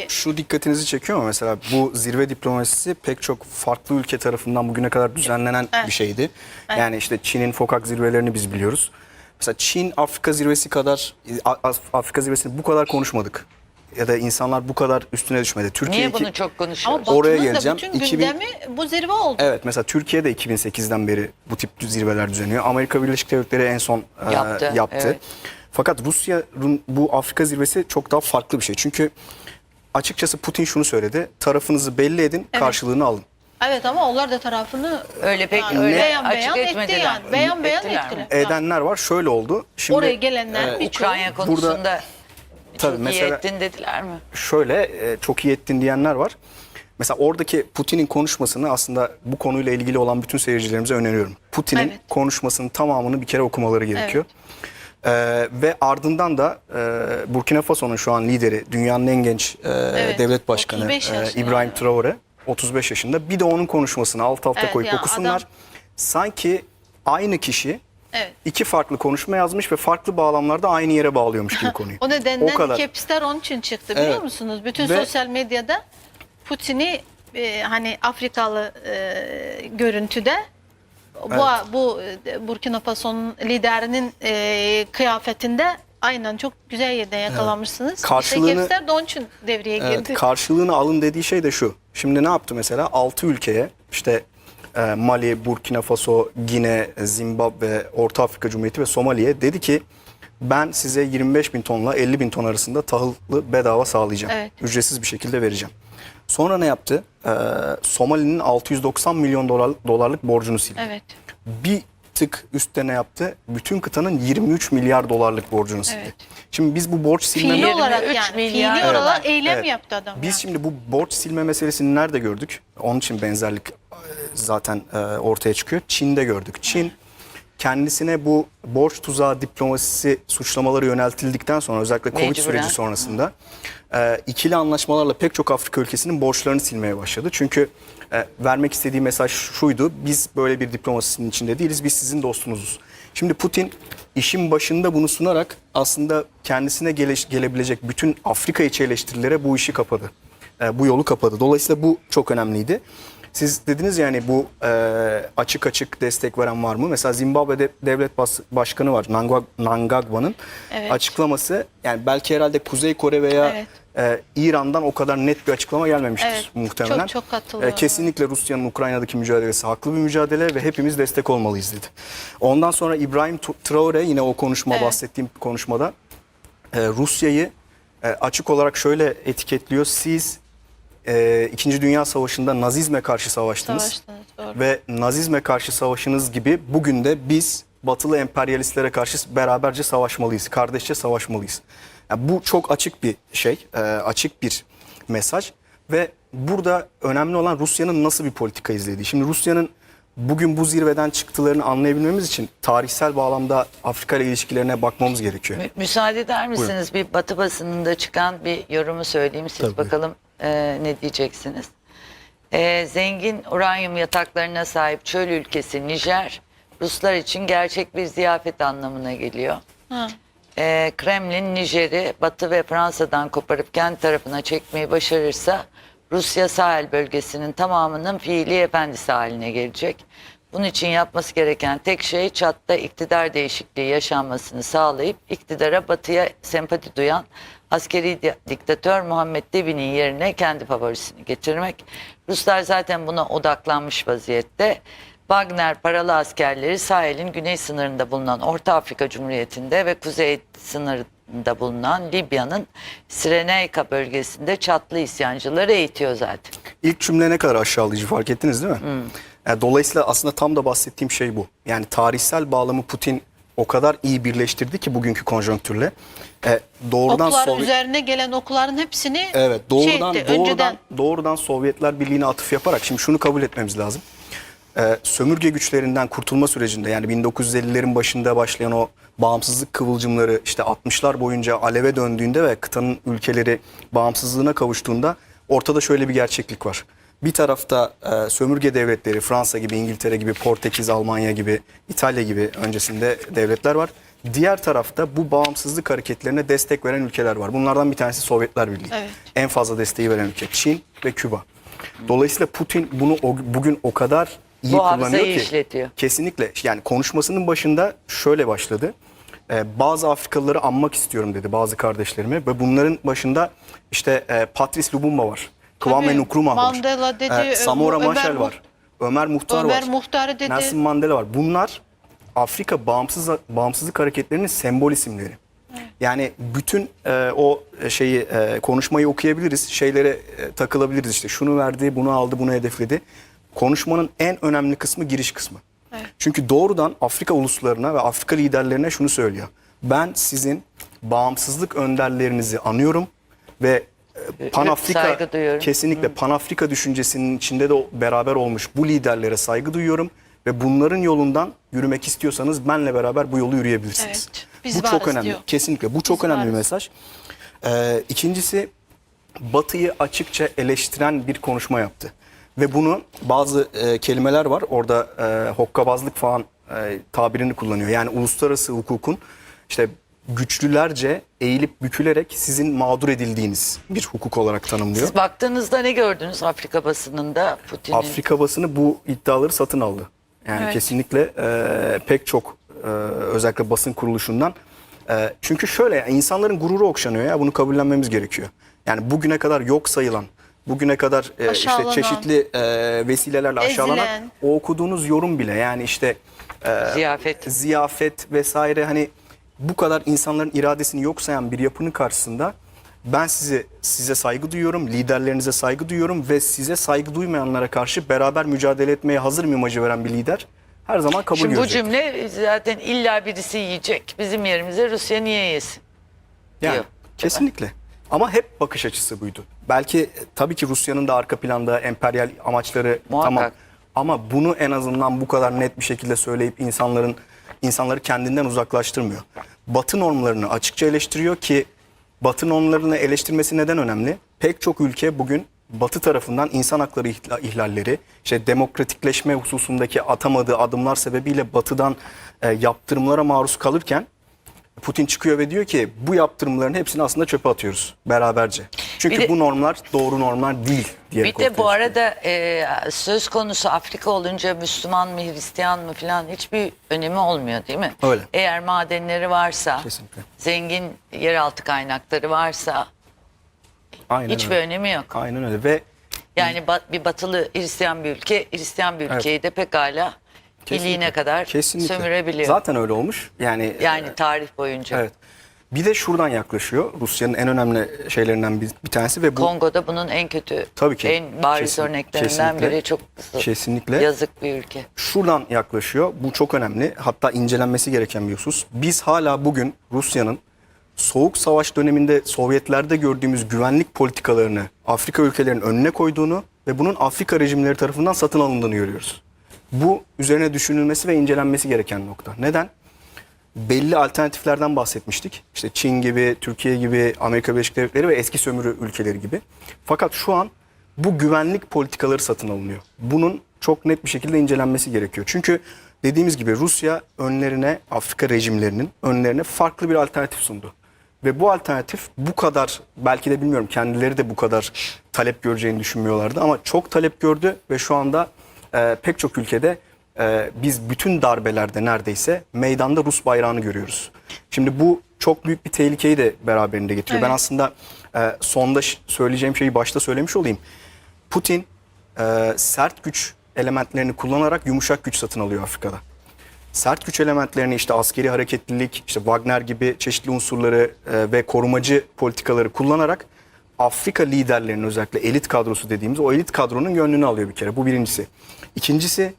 tabii. şu dikkatinizi çekiyor mu mesela bu zirve diplomasisi pek çok farklı ülke tarafından bugüne kadar düzenlenen Evet. bir şeydi. Yani işte Çin'in fokak zirvelerini biz biliyoruz. Mesela Çin Afrika zirvesi kadar Afrika zirvesini bu kadar konuşmadık. Ya da insanlar bu kadar üstüne düşmedi. Türkiye Niye iki- bunu çok Ama konuşuyoruz? Oraya geleceğim. bütün 2000 gündemi bu zirve oldu. Evet mesela Türkiye'de 2008'den beri bu tip zirveler düzenliyor. Amerika Birleşik Devletleri en son e, Yaptı, yaptı. evet. Fakat Rusya'nın bu Afrika zirvesi çok daha farklı bir şey. Çünkü açıkçası Putin şunu söyledi. Tarafınızı belli edin, karşılığını alın. Evet ama onlar da tarafını Öyle pek yani öyle beyan açık beyan etti etmediler. yani. Beyan beyan Ettiler mi? Edenler var. Şöyle oldu. Şimdi Oraya gelenler birçoğu Ukrayna konusunda Tabii çok iyi mesela- ettin dediler mi? şöyle e, çok iyi ettin diyenler var. Mesela oradaki Putin'in konuşmasını aslında bu konuyla ilgili olan bütün seyircilerimize öneriyorum. Putin'in Evet. konuşmasının tamamını bir kere okumaları gerekiyor. Ee, ve ardından da e, Burkina Faso'nun şu an lideri, dünyanın en genç e, devlet başkanı 35 e, İbrahim. Traore, 35 yaşında. Bir de onun konuşmasını alt alta Evet, koyup yani okusunlar. adam- Sanki aynı kişi Evet. iki farklı konuşma yazmış ve farklı bağlamlarda aynı yere bağlıyormuş gibi konuyu. O nedenle kadar. kepsler onun için çıktı biliyor Evet. musunuz? Bütün Ve- sosyal medyada Putin'i e, hani Afrikalı e, görüntüde bu bu e, Burkina Faso'nun liderinin e, kıyafetinde aynen çok güzel yerden yakalamışsınız. Karşılığını- İşte onun için devreye girdi. Evet, karşılığını alın dediği şey de şu. Şimdi ne yaptı mesela? 6 ülkeye işte e, Mali, Burkina Faso, Gine, Zimbabwe, Orta Afrika Cumhuriyeti ve Somali'ye dedi ki ben size 25 bin tonla 50 bin ton arasında tahıllı bedava sağlayacağım. Evet. Ücretsiz bir şekilde vereceğim. Sonra ne yaptı? Ee, Somali'nin 690 milyon dolar, dolarlık borcunu sildi. Evet. Bir tık üstte ne yaptı? Bütün kıtanın 23 milyar dolarlık borcunu sildi. Evet. Şimdi biz bu borç silme... Fiili 23 olarak yani milyar fiili dolar. olarak eylem Evet. yaptı adam. Biz yani. şimdi bu borç silme meselesini nerede gördük? Onun için benzerlik e, zaten e, ortaya çıkıyor. Çin'de gördük. Çin kendisine bu borç tuzağı diplomasisi suçlamaları yöneltildikten sonra özellikle Covid Mecburen. süreci sonrasında e, ikili anlaşmalarla pek çok Afrika ülkesinin borçlarını silmeye başladı. Çünkü e, vermek istediği mesaj şuydu. Biz böyle bir diplomasinin içinde değiliz. Biz sizin dostunuzuz. Şimdi Putin işin başında bunu sunarak aslında kendisine gele- gelebilecek bütün Afrika içi eleştirilere bu işi kapadı. E, bu yolu kapadı. Dolayısıyla bu çok önemliydi. Siz dediniz yani bu e, açık açık destek veren var mı? Mesela Zimbabwe'de devlet bas- başkanı var Nangwa- Mnangagwa'nın Evet. açıklaması yani belki herhalde Kuzey Kore veya Evet. e, İran'dan o kadar net bir açıklama gelmemiştir Evet, muhtemelen. çok- çok katılıyorum. E, kesinlikle Rusya'nın Ukrayna'daki mücadelesi haklı bir mücadele ve hepimiz destek olmalıyız dedi. Ondan sonra İbrahim Traore yine o konuşma Evet. bahsettiğim konuşmada e, Rusya'yı e, açık olarak şöyle etiketliyor. Siz e, İkinci Dünya Savaşı'nda Nazizme karşı savaştınız. Savaştınız, doğru. Ve Nazizme karşı savaşınız gibi bugün de biz batılı emperyalistlere karşı beraberce savaşmalıyız. Kardeşçe savaşmalıyız. Yani bu çok açık bir şey, e, açık bir mesaj. Ve burada önemli olan Rusya'nın nasıl bir politika izlediği. Şimdi Rusya'nın bugün bu zirveden çıktılarını anlayabilmemiz için tarihsel bağlamda Afrika ile ilişkilerine bakmamız gerekiyor. Mü- Müsaade eder misiniz? Bir Batı basınında çıkan bir yorumu söyleyeyim. Siz Tabii. bakalım e, ne diyeceksiniz. E, zengin uranyum yataklarına sahip çöl ülkesi Nijer, Ruslar için gerçek bir ziyafet anlamına geliyor. Ha. E, Kremlin Nijer'i Batı ve Fransa'dan koparıp kendi tarafına çekmeyi başarırsa Rusya sahil bölgesinin tamamının fiili efendisi haline gelecek. Bunun için yapması gereken tek şey Çat'ta iktidar değişikliği yaşanmasını sağlayıp iktidara batıya sempati duyan askeri di- diktatör Muhammed Debi'nin yerine kendi favorisini getirmek. Ruslar zaten buna odaklanmış vaziyette. Wagner paralı askerleri sahilin güney sınırında bulunan Orta Afrika Cumhuriyeti'nde ve kuzey sınırında bulunan Libya'nın Sirenaica bölgesinde çatlı isyancıları eğitiyor zaten. İlk cümle ne kadar aşağılayıcı fark ettiniz değil mi? Yani dolayısıyla aslında tam da bahsettiğim şey bu. Yani tarihsel bağlamı Putin o kadar iyi birleştirdi ki bugünkü konjonktürle. E, doğrudan Oklar Sovyet- üzerine gelen okların hepsini Evet doğrudan şey etti, doğrudan önceden doğrudan Sovyetler Birliği'ne atıf yaparak şimdi şunu kabul etmemiz lazım. Ee, sömürge güçlerinden kurtulma sürecinde yani 1950'lerin başında başlayan o bağımsızlık kıvılcımları işte 60'lar boyunca aleve döndüğünde ve kıtanın ülkeleri bağımsızlığına kavuştuğunda ortada şöyle bir gerçeklik var. Bir tarafta e, sömürge devletleri Fransa gibi, İngiltere gibi, Portekiz, Almanya gibi, İtalya gibi öncesinde devletler var. Diğer tarafta bu bağımsızlık hareketlerine destek veren ülkeler var. Bunlardan bir tanesi Sovyetler Birliği. Evet. En fazla desteği veren ülke Çin ve Küba. Dolayısıyla Putin bunu o- bugün o kadar iyi Bu kullanıyor ki. işletiyor. Kesinlikle. Yani konuşmasının başında şöyle başladı. Ee, bazı Afrikalıları anmak istiyorum dedi bazı kardeşlerime ve bunların başında işte e, Patrice Lumumba var. Kwame Nkrumah var. Mandela dedi, Ee, Samora Ömer Machel var. Ömer Muhtar Ömer var. Muhtar dedi. Nelson Mandela var. Bunlar Afrika bağımsız bağımsızlık hareketlerinin sembol isimleri. Yani bütün e, o şeyi e, konuşmayı okuyabiliriz. Şeylere e, takılabiliriz işte. Şunu verdi, bunu aldı, bunu hedefledi. Konuşmanın en önemli kısmı giriş kısmı. Evet. Çünkü doğrudan Afrika uluslarına ve Afrika liderlerine şunu söylüyor. Ben sizin bağımsızlık önderlerinizi anıyorum ve e, Pan-Afrika kesinlikle Pan-Afrika düşüncesinin içinde de beraber olmuş bu liderlere saygı duyuyorum ve bunların yolundan yürümek istiyorsanız benle beraber bu yolu yürüyebilirsiniz. Evet, biz bu çok önemli. diyor. Kesinlikle bu çok Biz önemli bir mesaj. Ee, ikincisi Batı'yı açıkça eleştiren bir konuşma yaptı. Ve bunu bazı e, kelimeler var. Orada e, hokkabazlık falan e, tabirini kullanıyor. Yani uluslararası hukukun işte güçlülerce eğilip bükülerek sizin mağdur edildiğiniz bir hukuk olarak tanımlıyor. Siz baktığınızda ne gördünüz Afrika basınında Putin'in? Afrika basını bu iddiaları satın aldı. Yani Evet. kesinlikle e, pek çok e, özellikle basın kuruluşundan. E, çünkü şöyle insanların gururu okşanıyor ya bunu kabullenmemiz gerekiyor. Yani bugüne kadar yok sayılan, bugüne kadar e, işte Aşağılanan. çeşitli e, vesilelerle aşağılanan Ezilen. o okuduğunuz yorum bile yani işte e, Ziyafet. ziyafet vesaire hani bu kadar insanların iradesini yok sayan bir yapının karşısında ben size size saygı duyuyorum, liderlerinize saygı duyuyorum ve size saygı duymayanlara karşı beraber mücadele etmeye hazır imajı veren bir lider her zaman kabul Şimdi bu görecek. cümle zaten illa birisi yiyecek. Bizim yerimize Rusya niye yesin? Yani diyor. kesinlikle. Ama hep bakış açısı buydu. Belki e, tabii ki Rusya'nın da arka planda emperyal amaçları Muhakkak. tamam. Ama bunu en azından bu kadar net bir şekilde söyleyip insanların insanları kendinden uzaklaştırmıyor. Batı normlarını açıkça eleştiriyor ki Batı normlarını eleştirmesi neden önemli? Pek çok ülke bugün Batı tarafından insan hakları ihla- ihlalleri, işte demokratikleşme hususundaki atamadığı adımlar sebebiyle Batı'dan e, yaptırımlara maruz kalırken Putin çıkıyor ve diyor ki bu yaptırımların hepsini aslında çöpe atıyoruz beraberce. Çünkü de- bu normlar doğru normlar değil diye. Bir de bu arada e, söz konusu Afrika olunca Müslüman mı Hristiyan mı falan hiçbir önemi olmuyor değil mi? Öyle. Eğer madenleri varsa, Kesinlikle. zengin yeraltı kaynakları varsa Aynen hiçbir öyle. önemi yok. Aynen öyle ve Yani bir batılı Hristiyan bir ülke, Hristiyan bir Evet. ülkeyi de pekala iliğine kadar kesinlikle. sömürebiliyor. Zaten öyle olmuş. Yani yani tarih boyunca. evet. Bir de şuradan yaklaşıyor. Rusya'nın en önemli şeylerinden bir, bir tanesi ve bu Kongo'da bunun en kötü, Tabii ki. en bariz Kesin- örneklerinden kesinlikle. biri çok Kesinlikle. yazık bir ülke. şuradan yaklaşıyor. Bu çok önemli. Hatta incelenmesi gereken bir husus. Biz hala bugün Rusya'nın Soğuk Savaş döneminde Sovyetlerde gördüğümüz güvenlik politikalarını Afrika ülkelerinin önüne koyduğunu ve bunun Afrika rejimleri tarafından satın alındığını görüyoruz. Bu üzerine düşünülmesi ve incelenmesi gereken nokta. Neden? Belli alternatiflerden bahsetmiştik. İşte Çin gibi, Türkiye gibi, Amerika Birleşik Devletleri ve eski sömürü ülkeleri gibi. Fakat şu an bu güvenlik politikaları satın alınıyor. Bunun çok net bir şekilde incelenmesi gerekiyor. Çünkü dediğimiz gibi Rusya önlerine, Afrika rejimlerinin önlerine farklı bir alternatif sundu. Ve bu alternatif bu kadar, belki de bilmiyorum kendileri de bu kadar talep göreceğini düşünmüyorlardı. Ama çok talep gördü ve şu anda e, pek çok ülkede e, biz bütün darbelerde neredeyse meydanda Rus bayrağını görüyoruz. Şimdi bu çok büyük bir tehlikeyi de beraberinde getiriyor. Ben Evet. aslında e, sonda söyleyeceğim şeyi başta söylemiş olayım. Putin e, sert güç elementlerini kullanarak yumuşak güç satın alıyor Afrika'da. Sert güç elementlerini işte askeri hareketlilik, işte Wagner gibi çeşitli unsurları e, ve korumacı politikaları kullanarak Afrika liderlerinin özellikle elit kadrosu dediğimiz o elit kadronun gönlünü alıyor bir kere. Bu birincisi. İkincisi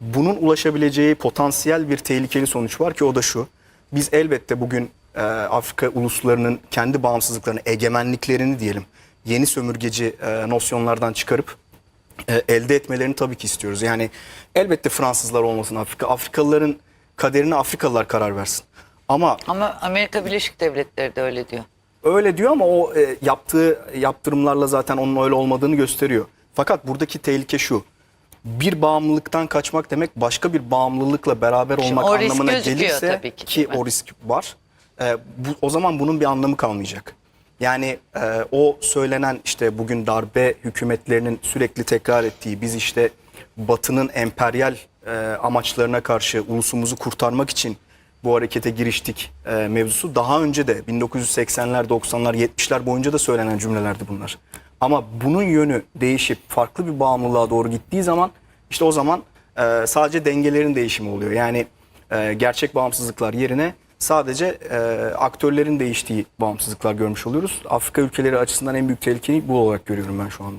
bunun ulaşabileceği potansiyel bir tehlikeli sonuç var ki o da şu. Biz elbette bugün e, Afrika uluslarının kendi bağımsızlıklarını, egemenliklerini diyelim yeni sömürgeci e, nosyonlardan çıkarıp e, elde etmelerini tabii ki istiyoruz. Yani elbette Fransızlar olmasın Afrika. Afrikalıların kaderine Afrikalılar karar versin. Ama Ama Amerika Birleşik Devletleri de öyle diyor. Öyle diyor ama o e, yaptığı yaptırımlarla zaten onun öyle olmadığını gösteriyor. Fakat buradaki tehlike şu. bir bağımlılıktan kaçmak demek başka bir bağımlılıkla beraber olmak o risk anlamına gözüküyor gelirse tabii ki, mi? o risk var. Ee, bu, o zaman bunun bir anlamı kalmayacak. Yani e, o söylenen işte bugün darbe hükümetlerinin sürekli tekrar ettiği biz işte Batı'nın emperyal e, amaçlarına karşı ulusumuzu kurtarmak için bu harekete giriştik e, mevzusu daha önce de 1980'ler, 90'lar, 70'ler boyunca da söylenen cümlelerdi bunlar. Ama bunun yönü değişip farklı bir bağımlılığa doğru gittiği zaman işte o zaman e, sadece dengelerin değişimi oluyor. Yani e, gerçek bağımsızlıklar yerine sadece e, aktörlerin değiştiği bağımsızlıklar görmüş oluyoruz. Afrika ülkeleri açısından en büyük tehlikeyi bu olarak görüyorum ben şu anda.